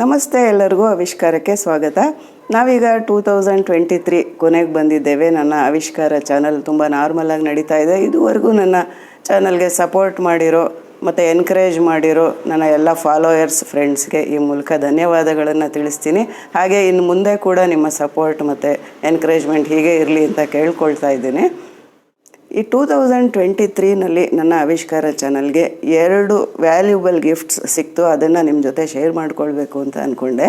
ನಮಸ್ತೆ ಎಲ್ಲರಿಗೂ ಆವಿಷ್ಕಾರಕ್ಕೆ ಸ್ವಾಗತ. ನಾವೀಗ ಟೂ ತೌಸಂಡ್ ಟ್ವೆಂಟಿ ತ್ರೀ ಕೊನೆಗೆ ಬಂದಿದ್ದೇವೆ. ನನ್ನ ಆವಿಷ್ಕಾರ ಚಾನಲ್ ತುಂಬ ನಾರ್ಮಲಾಗಿ ನಡೀತಾ ಇದೆ. ಇದುವರೆಗೂ ನನ್ನ ಚಾನಲ್ಗೆ ಸಪೋರ್ಟ್ ಮಾಡಿರೋ ಮತ್ತು ಎನ್ಕರೇಜ್ ಮಾಡಿರೋ ನನ್ನ ಎಲ್ಲ ಫಾಲೋಯರ್ಸ್ ಫ್ರೆಂಡ್ಸ್ಗೆ ಈ ಮೂಲಕ ಧನ್ಯವಾದಗಳನ್ನು ತಿಳಿಸ್ತೀನಿ. ಹಾಗೆ ಇನ್ನು ಮುಂದೆ ಕೂಡ ನಿಮ್ಮ ಸಪೋರ್ಟ್ ಮತ್ತು ಎನ್ಕರೇಜ್ಮೆಂಟ್ ಹೀಗೆ ಇರಲಿ ಅಂತ ಕೇಳ್ಕೊಳ್ತಾ ಇದ್ದೀನಿ. ಈ ಟೂ ತೌಸಂಡ್ ಟ್ವೆಂಟಿ ತ್ರೀನಲ್ಲಿ ನನ್ನ ಆವಿಷ್ಕಾರ ಚಾನಲ್ಗೆ ಎರಡು ವ್ಯಾಲ್ಯೂಬಲ್ ಗಿಫ್ಟ್ಸ್ ಸಿಕ್ತು. ಅದನ್ನು ನಿಮ್ಮ ಜೊತೆ ಶೇರ್ ಮಾಡಿಕೊಳ್ಬೇಕು ಅಂತ ಅಂದ್ಕೊಂಡೆ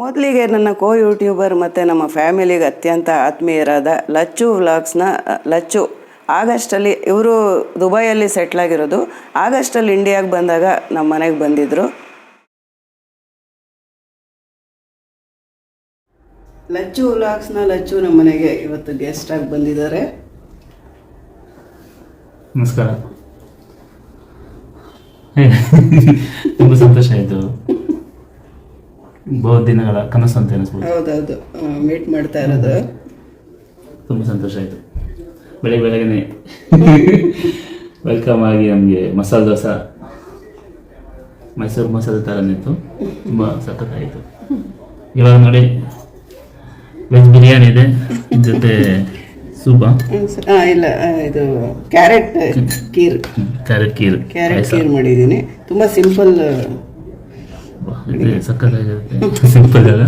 ಮೊದಲಿಗೆ ನನ್ನ ಕೋ ಯೂಟ್ಯೂಬರ್ ಮತ್ತು ನಮ್ಮ ಫ್ಯಾಮಿಲಿಗೆ ಅತ್ಯಂತ ಆತ್ಮೀಯರಾದ ಲಚ್ಚು ವ್ಲಾಗ್ಸ್ನ ಲಚ್ಚು, ಆಗಸ್ಟಲ್ಲಿ ಇವರು ದುಬೈಯಲ್ಲಿ ಸೆಟ್ಲಾಗಿರೋದು ಆಗಸ್ಟಲ್ಲಿ ಇಂಡಿಯಾಗೆ ಬಂದಾಗ ನಮ್ಮ ಮನೆಗೆ ಬಂದಿದ್ದರು ಲಚ್ಚು ವ್ಲಾಗ್ಸ್ನ ಲಚ್ಚು ನಮ್ಮ ಮನೆಗೆ ಇವತ್ತು ಗೆಸ್ಟಾಗಿ ಬಂದಿದ್ದಾರೆ. ನಮಸ್ಕಾರ. ತುಂಬ ಸಂತೋಷ ಆಯಿತು. ಬಹು ದಿನಗಳ ಕನಸು ಅಂತ ಅನಿಸ್ಬೋದು ಹೌದೌದು. ಮೀಟ್ ಮಾಡ್ತಾ ಇರೋದು. ತುಂಬ ಸಂತೋಷ ಆಯ್ತು. ಬೆಳಗ್ಗೆ ಬೆಳಗ್ಗೆ ವೆಲ್ಕಮ್ ಆಗಿ ನಮಗೆ ಮಸಾಲೆ ದೋಸೆ. ಮೈಸೂರು ಮಸಾಲೆ ಥರ ನಿಂತು ತುಂಬ ಸಖತ್ತಾಯಿತು ಇವಾಗ ನೋಡಿ ವೆಜ್ ಬಿರಿಯಾನಿ ಇದೆ. ಜೊತೆ ಸೂಪ? ಆ, ಇಲ್ಲ ಇದು carrot kheer. Carrot kheer carrot kheer ಮಾಡಿದ್ದೀನಿ. ತುಂಬ ಸಿಂಪಲ್ ಸಕ್ಕತ್ತಾಗಿರುತ್ತೆ. ಸಿಂಪಲ್ ಅಲ್ಲ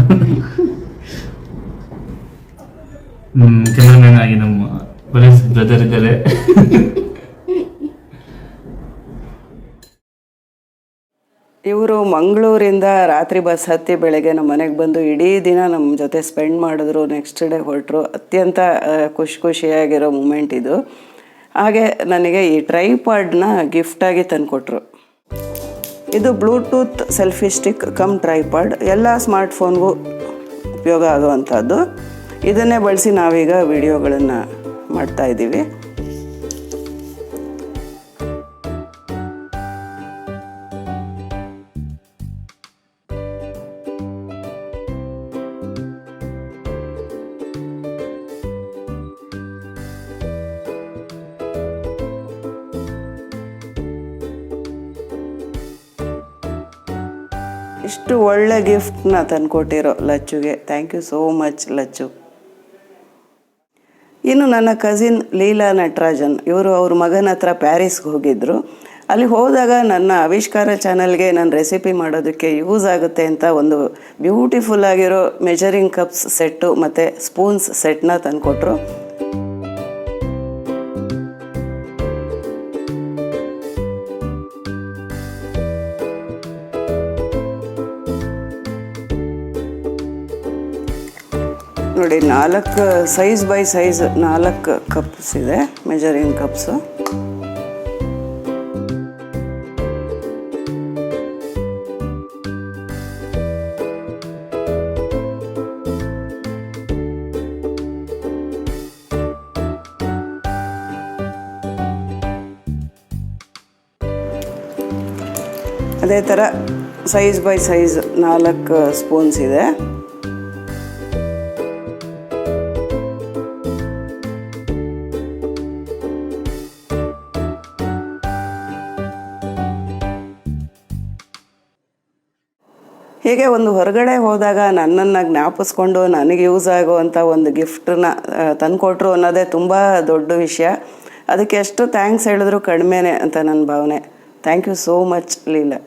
ಹ್ಮ್ ಕ್ಯಾಮರಾಮನ್ ಆಗಿ ನಮ್ಮ ಪೊಲೀಸ್ ಬ್ರದರ್ ಇದ್ದಾರೆ. ಇವರು ಮಂಗಳೂರಿಂದ ರಾತ್ರಿ ಬಸ್ ಹತ್ತಿ ಬೆಳಗ್ಗೆ ನಮ್ಮ ಮನೆಗೆ ಬಂದು ಇಡೀ ದಿನ ನಮ್ಮ ಜೊತೆ ಸ್ಪೆಂಡ್ ಮಾಡಿದ್ರು, ನೆಕ್ಸ್ಟ್ ಡೇ ಹೊರಟರು. ಅತ್ಯಂತ ಖುಷಿ ಖುಷಿಯಾಗಿರೋ ಮೂಮೆಂಟ್ ಇದು. ಹಾಗೆ ನನಗೆ ಈ ಟ್ರೈಪಾಡ್ನ ಗಿಫ್ಟಾಗಿ ತಂದುಕೊಟ್ರು. ಇದು Bluetooth selfie stick cum tripod. ಎಲ್ಲ ಸ್ಮಾರ್ಟ್ಫೋನ್ಗೂ ಉಪಯೋಗ ಆಗುವಂಥದ್ದು. ಇದನ್ನೇ ಬಳಸಿ ನಾವೀಗ ವಿಡಿಯೋಗಳನ್ನು ಮಾಡ್ತಾ ಇಷ್ಟು ಒಳ್ಳೆ ಗಿಫ್ಟ್ನ ತಂದುಕೊಟ್ಟಿರೋ ಲಚ್ಚುಗೆ. Thank you so much Lachchu. ಇನ್ನು ನನ್ನ ಕಸಿನ್ ಲೀಲಾ ನಟರಾಜನ್, ಇವರು ಅವ್ರ ಮಗನ ಹತ್ರ ಪ್ಯಾರಿಸ್ಗೆ ಹೋಗಿದ್ದರು ಅಲ್ಲಿ ಹೋದಾಗ ನನ್ನ ಆವಿಷ್ಕಾರ ಚಾನಲ್ಗೆ ನನ್ನ ರೆಸಿಪಿ ಮಾಡೋದಕ್ಕೆ ಯೂಸ್ ಆಗುತ್ತೆ ಅಂತ ಒಂದು ಬ್ಯೂಟಿಫುಲ್ ಆಗಿರೋ ಮೆಜರಿಂಗ್ ಕಪ್ಸ್ ಸೆಟ್ಟು ಮತ್ತು ಸ್ಪೂನ್ಸ್ ಸೆಟ್ನ ತಂದುಕೊಟ್ರು. ನೋಡಿ, ನಾಲ್ಕು ಸೈಜ್ ಬೈ ಸೈಜ್ ನಾಲ್ಕು ಕಪ್ಸ್ ಇದೆ ಮೆಜರಿಂಗ್ ಕಪ್ಸು ಅದೇ ಥರ ಸೈಜ್ ಬೈ ಸೈಜ್ ನಾಲ್ಕು ಸ್ಪೂನ್ಸ್ ಇದೆ. ಹೀಗೆ ಒಂದು ಹೊರಗಡೆ ಹೋದಾಗ ನನ್ನನ್ನು ಜ್ಞಾಪಿಸ್ಕೊಂಡು ನನಗೆ ಯೂಸ್ ಆಗುವಂಥ ಒಂದು ಗಿಫ್ಟನ್ನ ತಂದುಕೊಟ್ರು ಅನ್ನೋದೇ ತುಂಬ ದೊಡ್ಡ ವಿಷಯ. ಅದಕ್ಕೆ ಎಷ್ಟು ಥ್ಯಾಂಕ್ಸ್ ಹೇಳಿದ್ರು ಕಡಿಮೆನೇ ಅಂತ ನನ್ನ ಭಾವನೆ. Thank you so much Leela.